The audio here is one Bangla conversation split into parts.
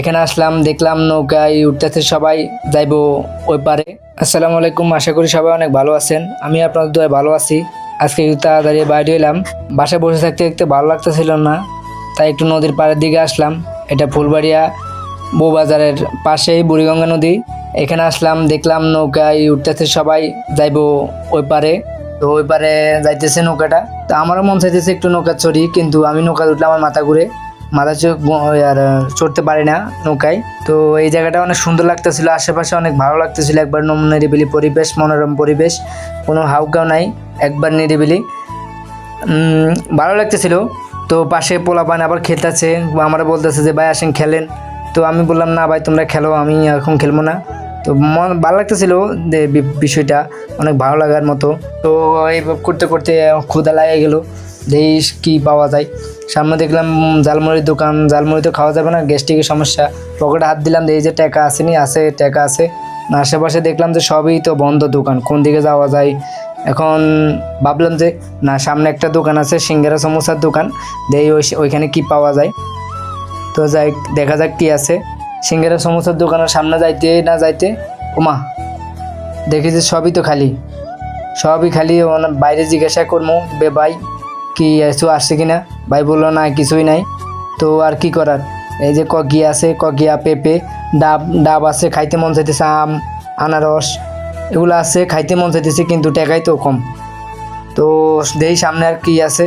এখানে আসলাম, দেখলাম নৌকায় উঠতেছে সবাই, যাইব ওই পারে। আসসালামু আলাইকুম, আশা করি সবাই অনেক ভালো আছেন। আমি আপনাদের দোয়া ভালো আছি। আজকে একটু তাড়াতাড়ি বাইরে এলাম। বাসায় বসে থাকতে দেখতে ভালো লাগতেছিল না, তাই একটু নদীর পাড়ের দিকে আসলাম। এটা ফুলবাড়িয়া বউবাজারের পাশেই বুড়িগঙ্গা নদী। এখানে আসলাম, দেখলাম নৌকায় উঠতেছে সবাই, যাইব ওই পারে। তো ওই পারে যাইতেছে নৌকাটা। তো আমারও মন চাইতেছে একটু নৌকা চড়ি, কিন্তু আমি নৌকা উঠলে আমার মাথা ঘুরে। মাথা চোখ আর চড়তে পারি না নৌকায়। তো এই জায়গাটা অনেক সুন্দর লাগতেছিল, আশেপাশে অনেক ভালো লাগতেছিল। একবার নিরিবিলি পরিবেশ, মনোরম পরিবেশ, কোনো হাউকাও নাই, একবার নিরিবিলি। ভালো লাগতেছিল। তো পাশে পোলা পোলাপান আবার খেলতেছে আমরা বলতেছে যে, ভাই আসেন, খেলেন। তো আমি বললাম, না ভাই, তোমরা খেলো, আমি এখন খেলব না। তো মন ভালো লাগতেছিল যে বিষয়টা, অনেক ভালো লাগার মতো। তো এই করতে করতে ক্ষুদা লাগে গেল। দেই কি পাওয়া যায়? সামনে দেখলাম উম, ঝালমুড়ির দোকান। ঝালমুড়ি তো খাওয়া যাবে না গ্যাস্ট্রিকের সমস্যা। পকেটে হাত দিলাম এই যে টাকা আসেনি আছে টাকা আছে। আশেপাশে দেখলাম যে সবই তো বন্ধ দোকান। কোন দিকে যাওয়া যায়? এখন ভাবলাম যে না সামনে একটা দোকান আছে সিঙ্গারা সমোসার দোকান। দেই ওই ওইখানে কি পাওয়া যায়? তো যাই দেখা যাক কি আছে। সিঙ্গারা সমোসার দোকানের সামনে যাইতে না যাইতে ওমা দেখি যে সবই তো খালি। সবই খালি বাইরে জিজ্ঞাসা করব বে ভাই কি কিছু আসছে কিনা? ভাই বলল, না, কিছুই নাই। তো আর কি করার? এই যে কগিয়া আছে, কগিয়া পেঁপে, ডাব ডাব আছে, খাইতে মন চাইতেছে আম, আনারস, এগুলো আছে, খাইতে মন চাইতেছে, কিন্তু টাকাই তো কম। তো দেই, সামনে আর কি আছে?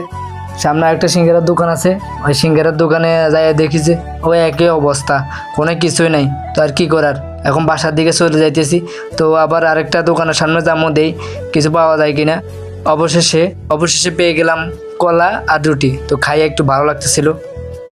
সামনে একটা সিঙ্গারার দোকান আছে। ওই সিঙ্গারার দোকানে যাই দেখি যে ওই একই অবস্থা, কোনো কিছুই নাই। তো আর কি করার? এখন বাসার দিকে চলে যাইতেছি। তো আবার আরেকটা দোকানের সামনে যাব দেই, কিছু পাওয়া যায় কিনা? অবশেষে অবশেষে পেয়ে গেলাম। কলা আর রুটি। তো খাইয়ে একটু ভালো লাগতেছিল।